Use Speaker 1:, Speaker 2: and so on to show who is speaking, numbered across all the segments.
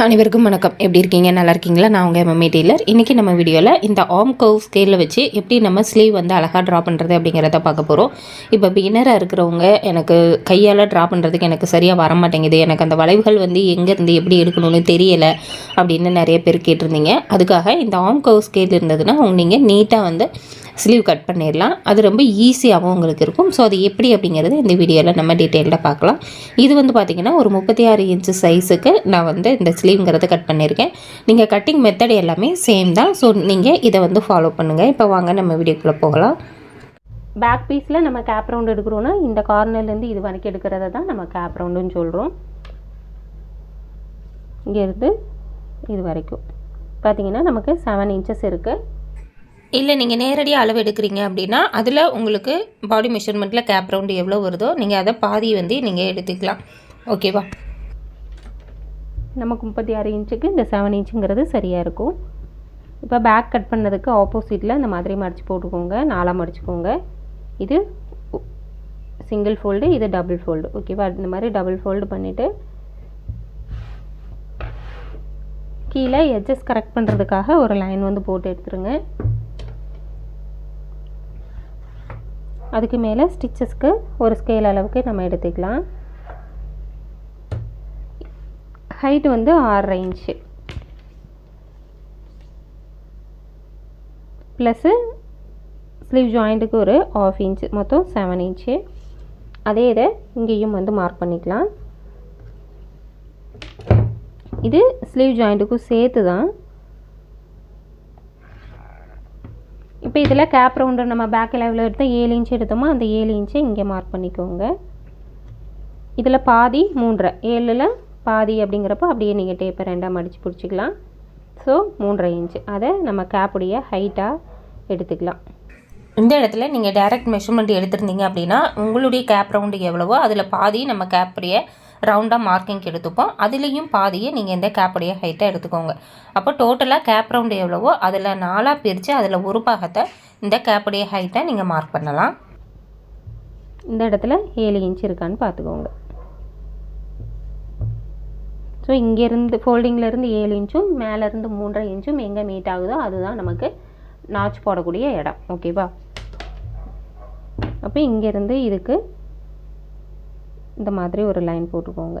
Speaker 1: அனைவருக்கும் வணக்கம். எப்படி இருக்கீங்க? நல்லா இருக்கீங்களா? நான் உங்கள் மம்மி டெய்லர். இன்றைக்கி நம்ம வீடியோவில் இந்த ஆம் கவ் ஸ்கேலில் வச்சு எப்படி நம்ம ஸ்லீவ் வந்து அழகாக ட்ரா பண்ணுறது அப்படிங்கிறத பார்க்க போகிறோம் இப்போ பிகினராக இருக்கிறவங்க எனக்கு கையால் ட்ரா பண்ணுறதுக்கு எனக்கு சரியாக வர மாட்டேங்குது எனக்கு அந்த வளைவுகள் வந்து எங்கேருந்து எப்படி எடுக்கணும்னு தெரியலை அப்படின்னு நிறைய பேர் கேட்டிருந்தீங்க. அதுக்காக இந்த ஆம் கவ் ஸ்கேல் இருந்ததுன்னா நீங்கள் நீட்டாக வந்து ஸ்லீவ் கட் பண்ணிடலாம். அது ரொம்ப ஈஸியாகவும் உங்களுக்கு இருக்கும். ஸோ அது எப்படி அப்படிங்கிறது இந்த வீடியோவில் நம்ம டீட்டெயிலாக பார்க்கலாம். இது வந்து பார்த்திங்கன்னா ஒரு முப்பத்தி ஆறு இன்ச்சு சைஸுக்கு நான் வந்து இந்த ஸ்லீவ்ங்கிறத கட் பண்ணியிருக்கேன் நீங்கள் கட்டிங் மெத்தட் எல்லாமே சேம் தான். ஸோ நீங்கள் இதை வந்து ஃபாலோ பண்ணுங்கள் இப்போ வாங்க நம்ம வீடியோக்குள்ளே போகலாம்.
Speaker 2: பேக் பீஸில் நம்ம கேப் ரவுண்ட் எடுக்கிறோன்னா இந்த கார்னர்லேருந்து இது வரைக்கும் எடுக்கிறத தான் நம்ம கேப் ரவுண்டுன்னு சொல்கிறோம் இங்கேருந்து இது வரைக்கும். பார்த்தீங்கன்னா நமக்கு செவன் இன்ச்சஸ் இருக்குது
Speaker 1: இல்லை நீங்கள் நேரடியாக அளவு எடுக்கிறீங்க அப்படின்னா அதில் உங்களுக்கு பாடி மெஷர்மெண்ட்டில் கேப் ரவுண்டு எவ்வளோ வருதோ நீங்கள் அதை பாதி வந்து நீங்கள் எடுத்துக்கலாம். ஓகேவா
Speaker 2: நமக்கு முப்பத்தி ஆறு இன்ச்சுக்கு இந்த செவன் இன்ச்சுங்கிறது சரியாக இருக்கும். இப்போ பேக் கட் பண்ணதுக்கு ஆப்போசிட்டில் இந்த மாதிரி மடித்து போட்டுக்கோங்க. நாலாக மடிச்சுக்கோங்க. இது சிங்கிள் ஃபோல்டு இது டபுள் ஃபோல்டு ஓகேவா இந்த மாதிரி டபுள் ஃபோல்டு பண்ணிவிட்டு கீழே எட்ஜஸ் கரெக்ட் பண்ணுறதுக்காக ஒரு லைன் வந்து போட்டு எடுத்துருங்க. அதுக்கு மேலே ஸ்டிச்சஸ்க்கு ஒரு ஸ்கேல் அளவுக்கு நம்ம எடுத்துக்கலாம். ஹைட் வந்து ஆறரை இன்ச்சு ப்ளஸ்ஸு ஸ்லீவ் ஜாயிண்ட்டுக்கு ஒரு ஆஃப் இன்ச்சு மொத்தம் செவன் இன்ச்சு அதே இதை இங்கேயும் வந்து மார்க் பண்ணிக்கலாம். இது ஸ்லீவ் ஜாயிண்ட்டுக்கும் சேர்த்து தான் இப்போ இதில் கேப் ரவுண்டு நம்ம பேக் லெவலில் எடுத்தால் ஏழு இன்ச் எடுத்தோமோ அந்த ஏழு இன்ச்சை இங்கே மார்க் பண்ணிக்கோங்க. இதில் பாதி மூன்றரை. ஏழில் பாதி அப்படிங்கிறப்போ அப்படியே நீங்கள் டேப்பை ரெண்டாக மடித்து பிடிச்சிக்கலாம். ஸோ மூன்றரை இன்ச்சு அதை நம்ம கேப்புடைய ஹைட்டாக எடுத்துக்கலாம்.
Speaker 1: இந்த இடத்துல நீங்கள் டைரக்ட் மெஷர்மெண்ட் எடுத்திருந்தீங்க அப்படின்னா உங்களுடைய கேப் ரவுண்டு எவ்வளவோ அதில் பாதி நம்ம கேப்புடைய ரவுண்டாக மார்க்கிங் எடுத்துப்போம். அதுலேயும் பாதியை நீங்கள் இந்த கேப்புடைய ஹைட்டை எடுத்துக்கோங்க. அப்போ டோட்டலாக கேப் ரவுண்டு எவ்வளவோ அதில் நாலாக பிரித்து அதில் ஒரு பாகத்தை இந்த கேப்புடைய ஹைட்டை நீங்கள் மார்க் பண்ணலாம்.
Speaker 2: இந்த இடத்துல ஏழு இன்ச் இருக்கான்னு பார்த்துக்கோங்க. ஸோ இங்கேருந்து ஃபோல்டிங்கிலேருந்து ஏழு இன்ச்சும் மேலேருந்து மூன்றரை இன்ச்சும் எங்கே மீட் ஆகுதோ அதுதான் நமக்கு நாச் போடக்கூடிய இடம். ஓகேவா அப்போ இங்கேருந்து இதுக்கு இந்த மாதிரி ஒரு லைன் போட்டுக்கோங்க.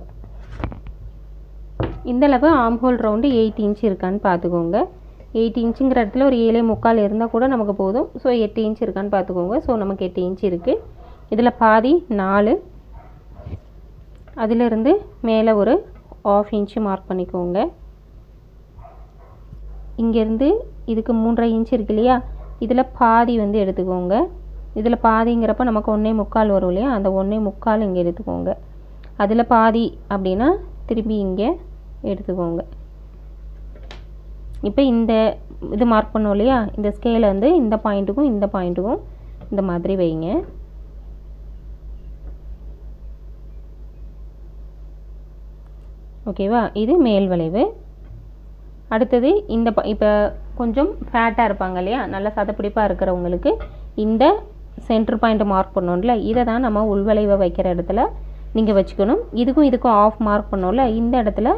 Speaker 2: இந்த அளவு ஆம் ஹோல் ரவுண்டு எயிட் இன்ச் இருக்கான்னு பார்த்துக்கோங்க. எயிட் இன்ச்சுங்கிற இடத்துல ஒரு ஏழே முக்கால் இருந்தால் கூட நமக்கு போதும். ஸோ எட்டு இன்ச் இருக்கான்னு பார்த்துக்கோங்க. ஸோ நமக்கு எட்டு இன்ச் இருக்குது இதில் பாதி நாலு. அதிலிருந்து மேலே ஒரு ஆஃப் இன்ச்சு மார்க் பண்ணிக்கோங்க. இங்கேருந்து இதுக்கு மூன்றரை இன்ச் இருக்கு இல்லையா? இதில் பாதி வந்து எடுத்துக்கோங்க. இதில் பாதிங்கிறப்ப நமக்கு ஒன்றே முக்கால் வரும் இல்லையா? அந்த ஒன்றே முக்கால் இங்கே எடுத்துக்கோங்க. அதில் பாதி அப்படின்னா திரும்பி இங்கே எடுத்துக்கோங்க. இப்போ இந்த இது மார்க் பண்ணோம் இல்லையா? இந்த ஸ்கேலை வந்து இந்த பாயிண்ட்டுக்கும் இந்த பாயிண்ட்டுக்கும் இந்த மாதிரி வைங்க. ஓகேவா இது மேல் வளைவு. அடுத்தது இந்த ப இப்போ கொஞ்சம் ஃபேட்டாக இருப்பாங்க இல்லையா? நல்லா சதப்பிடிப்பாக இருக்கிறவங்களுக்கு இந்த சென்டர் பாயிண்ட் மார்க் பண்ணோம்ல இதை தான் நம்ம உள்வளைவை வைக்கிற இடத்துல நீங்கள் வச்சுக்கணும். இதுக்கும் இதுக்கும் ஆஃப் மார்க் பண்ணோம்ல இந்த இடத்துல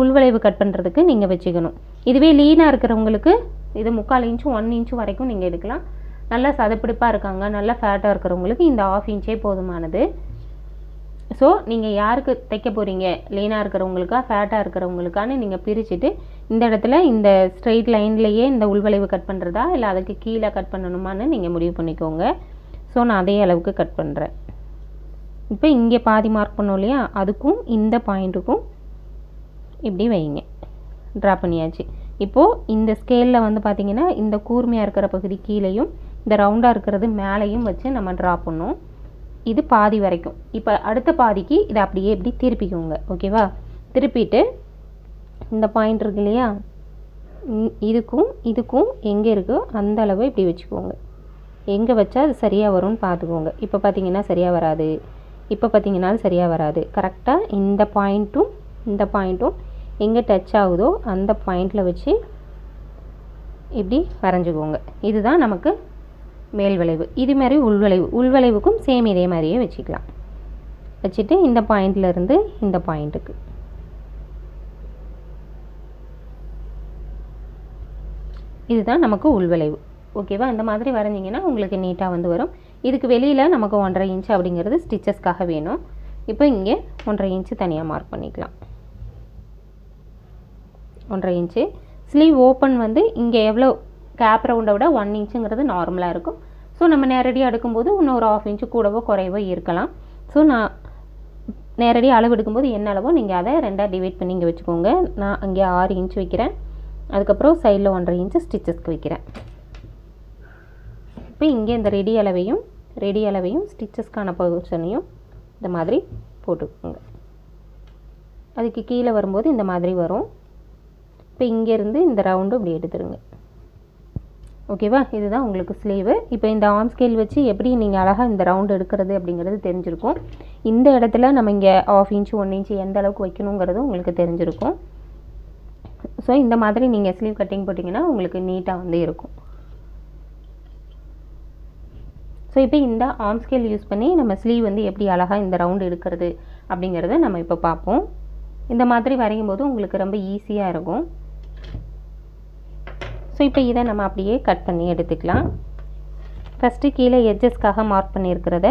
Speaker 2: உள்வளைவு கட் பண்ணுறதுக்கு நீங்கள் வச்சுக்கணும். இதுவே லீனாக இருக்கிறவங்களுக்கு இது முக்கால் இன்ச்சும் ஒன் இன்ச்சும் வரைக்கும் நீங்கள் எடுக்கலாம். நல்லா சதப்பிடிப்பாக இருக்காங்க நல்லா ஃபேட்டாக இருக்கிறவங்களுக்கு இந்த ஆஃப் இன்ச்சே போதுமானது. ஸோ நீங்கள் யாருக்கு தைக்க போகிறீங்க லீனாக இருக்கிறவங்களுக்கா ஃபேட்டாக இருக்கிறவங்களுக்கான்னு நீங்கள் பிரிச்சுட்டு இந்த இடத்துல இந்த ஸ்ட்ரெயிட் லைன்லேயே இந்த உள்வளைவு கட் பண்ணுறதா இல்லை அதுக்கு கீழே கட் பண்ணணுமான்னு நீங்கள் முடிவு பண்ணிக்கோங்க. ஸோ நான் அதே அளவுக்கு கட் பண்ணுறேன் இப்போ இங்கே பாதி மார்க் பண்ணோம் இல்லையா? அதுக்கும் இந்த பாயிண்ட்டுக்கும் இப்படி வைங்க. ட்ரா பண்ணியாச்சு. இப்போது இந்த ஸ்கேலில் வந்து பார்த்திங்கன்னா இந்த கூர்மையாக இருக்கிற பகுதி கீழேயும் இந்த ரவுண்டாக இருக்கிறது மேலேயும் வச்சு நம்ம ட்ரா பண்ணோம். இது பாதி வரைக்கும். இப்போ அடுத்த பாதிக்கு இதை அப்படியே இப்படி திருப்பிக்கோங்க. ஓகேவா திருப்பிட்டு இந்த பாயிண்ட் இருக்கு இல்லையா? இதுக்கும் இதுக்கும் எங்கே இருக்கோ அந்த அளவு இப்படி வச்சுக்கோங்க. எங்கே வச்சா அது சரியாக வரும்னு பார்த்துக்கோங்க. இப்போ பார்த்தீங்கன்னா சரியாக வராது. இப்போ பார்த்தீங்கன்னாலும் சரியாக வராது. கரெக்டாக இந்த பாயிண்ட்டும் இந்த பாயிண்ட்டும் எங்கே டச் ஆகுதோ அந்த பாயிண்டில் வச்சு இப்படி வரைஞ்சிக்கோங்க. இதுதான் நமக்கு மேல் வளைவு. இது மாதிரி உள்வளைவு உள்வளைவுக்கும் சேம் இதே மாதிரியே வச்சுக்கலாம். வச்சுட்டு இந்த பாயிண்ட்லேருந்து இந்த பாயிண்ட்டுக்கு இதுதான் நமக்கு உள்விளைவு. ஓகேவா இந்த மாதிரி வரைஞ்சிங்கன்னா உங்களுக்கு நீட்டாக வந்து வரும். இதுக்கு வெளியில் நமக்கு ஒன்றரை இன்ச் அப்படிங்கிறது ஸ்டிச்சஸ்க்காக வேணும். இப்போ இங்கே ஒன்றரை இன்ச்சு தனியாக மார்க் பண்ணிக்கலாம். ஒன்றரை இன்ச்சு ஸ்லீவ் ஓப்பன் வந்து இங்கே எவ்வளோ கேப் ரவுண்டை விட ஒன் இன்ச்சுங்கிறது நார்மலாக இருக்கும். ஸோ நம்ம நேரடியாக எடுக்கும்போது இன்னும் ஒரு ஆஃப் இன்ச்சு கூடவோ குறைவோ இருக்கலாம். ஸோ நான் நேரடியாக அளவு எடுக்கும்போது என்ன அளவோ நீங்கள் அதை ரெண்டாக டிவைட் பண்ணி இங்கே வச்சுக்கோங்க. நான் அங்கே ஆறு இன்ச்சு வைக்கிறேன். அதுக்கப்புறம் சைடில் ஒன்றரை இன்ச்சு ஸ்டிச்சஸ்க்கு வைக்கிறேன். இப்போ இங்கே இந்த ரெடி அளவையும் ரெடி அளவையும் ஸ்டிச்சஸ்க்கான பொசிஷனையும் இந்த மாதிரி போட்டுக்கோங்க. அதுக்கு கீழே வரும்போது இந்த மாதிரி வரும். இப்போ இங்கேருந்து இந்த ரவுண்டு இப்படி எடுத்துருங்க. ஓகேவா இதுதான் உங்களுக்கு ஸ்லீவு இப்போ இந்த ஆர்ம் ஸ்கேல் வச்சு எப்படி நீங்கள் அழகாக இந்த ரவுண்டு எடுக்கிறது அப்படிங்கிறது தெரிஞ்சிருக்கும். இந்த இடத்துல நம்ம இங்கே ஆஃப் இன்ச்சு ஒன் இன்ச் எந்த அளவுக்கு வைக்கணுங்கிறது உங்களுக்கு தெரிஞ்சிருக்கும். ஸோ இந்த மாதிரி நீங்கள் ஸ்லீவ் கட்டிங் போட்டிங்கன்னா உங்களுக்கு நீட்டாக வந்து இருக்கும். ஸோ இப்போ இந்த ஆர்ம் ஸ்கேல் யூஸ் பண்ணி நம்ம ஸ்லீவ் வந்து எப்படி அழகாக இந்த ரவுண்டு எடுக்கிறது அப்படிங்கிறத நம்ம இப்போ பார்ப்போம். இந்த மாதிரி வரையும் போது உங்களுக்கு ரொம்ப ஈஸியாக இருக்கும். ஸோ இப்போ இதை நம்ம அப்படியே கட் பண்ணி எடுத்துக்கலாம். ஃபஸ்ட்டு கீழே எட்ஜஸ்க்காக மார்க் பண்ணியிருக்கிறத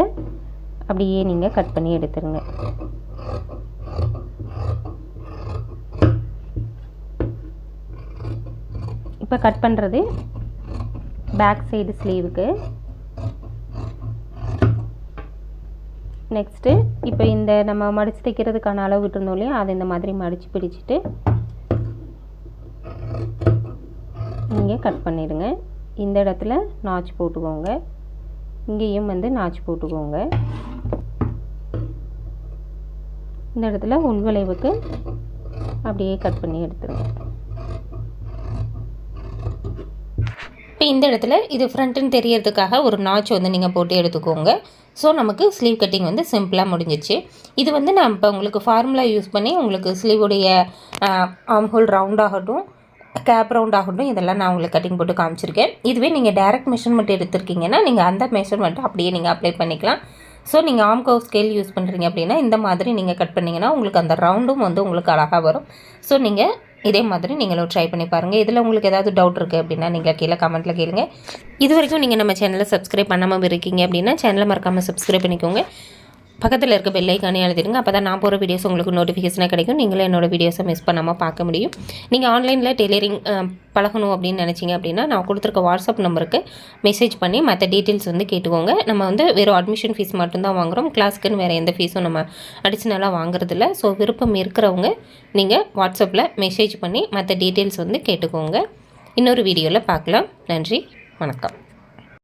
Speaker 2: அப்படியே நீங்கள் கட் பண்ணி எடுத்துருங்க. இப்போ கட் பண்ணுறது பேக் சைடு ஸ்லீவுக்கு நெக்ஸ்ட்டு இப்போ இந்த நம்ம மடித்து தைக்கிறதுக்கான அளவு விட்டுருந்தோம் இல்லையா? அதை இந்த மாதிரி மடித்து பிடிச்சிட்டு நீங்கள் கட் பண்ணிடுங்க. இந்த இடத்துல நாச்சு போட்டுக்கோங்க. இங்கேயும் வந்து நாச்சு போட்டுக்கோங்க. இந்த இடத்துல உள்வளைவுக்கு அப்படியே கட் பண்ணி எடுத்துருங்க.
Speaker 1: இப்போ இந்த இடத்துல இது ஃப்ரண்ட்டுன்னு தெரியறதுக்காக ஒரு நாச் வந்து நீங்கள் போட்டு எடுத்துக்கோங்க. ஸோ நமக்கு ஸ்லீவ் கட்டிங் வந்து சிம்பிளாக முடிஞ்சிச்சு. இது வந்து நான் இப்போ உங்களுக்கு ஃபார்முலா யூஸ் பண்ணி உங்களுக்கு ஸ்லீவுடைய ஆம் ஹோல் ரவுண்ட் ஆகட்டும் கேப் ரவுண்ட் ஆகட்டும் இதெல்லாம் நான் உங்களுக்கு கட்டிங் போட்டு காமிச்சிருக்கேன். இதுவே நீங்கள் டேரக்ட் மெஷர்மெண்ட் எடுத்திருக்கீங்கன்னா நீங்கள் அந்த மெஷர்மெண்ட்டை அப்படியே நீங்கள் அப்ளை பண்ணிக்கலாம். ஸோ நீங்கள் ஆம் கவ் ஸ்கேல் யூஸ் பண்ணுறீங்க அப்படின்னா இந்த மாதிரி நீங்கள் கட் பண்ணிங்கன்னா உங்களுக்கு அந்த ரவுண்டும் வந்து உங்களுக்கு அழகாக வரும். ஸோ நீங்கள் இதே மாதிரி நீங்களும் ட்ரை பண்ணி பாருங்கள் இதில் உங்களுக்கு ஏதாவது டவுட் இருக்குது அப்படின்னா நீங்கள் கீழே கமெண்ட்டில் கேளுங்க. இது வரைக்கும் நீங்கள் நம்ம சேனலை சப்ஸ்கிரைப் பண்ணாமல் இருக்கீங்க அப்படின்னா சேனலை மறக்காமல் சப்ஸ்கிரைப் பண்ணிக்கோங்க. பக்கத்தில் இருக்க பெல்லைக்கானே எழுதிடுங்க அப்போ தான் நான் போகிற வீடியோஸ் உங்களுக்கு நோட்டிஃபிகேஷனாக கிடைக்கும். நீங்களும் என்னோட வீடியோஸை மிஸ் பண்ணாமல் பார்க்க முடியும். நீங்கள் ஆன்லைனில் டெய்லரிங் பழகணும் அப்படின்னு நினச்சிங்க அப்படின்னா நான் கொடுத்துருக்க வாட்ஸ்அப் நம்பருக்கு மெசேஜ் பண்ணி மற்ற டீட்டெயில்ஸ் வந்து கேட்டுக்கோங்க. நம்ம வந்து வெறும் அட்மிஷன் ஃபீஸ் மட்டும்தான் வாங்குகிறோம் கிளாஸ்க்குன்னு வேறு எந்த ஃபீஸும் நம்ம அடிஷ்னலாக வாங்குறதில்ல. ஸோ விருப்பம் இருக்கிறவங்க நீங்கள் வாட்ஸ்அப்பில் மெசேஜ் பண்ணி மற்ற டீட்டெயில்ஸ் வந்து கேட்டுக்கோங்க. இன்னொரு வீடியோவில் பார்க்கலாம். நன்றி. வணக்கம்.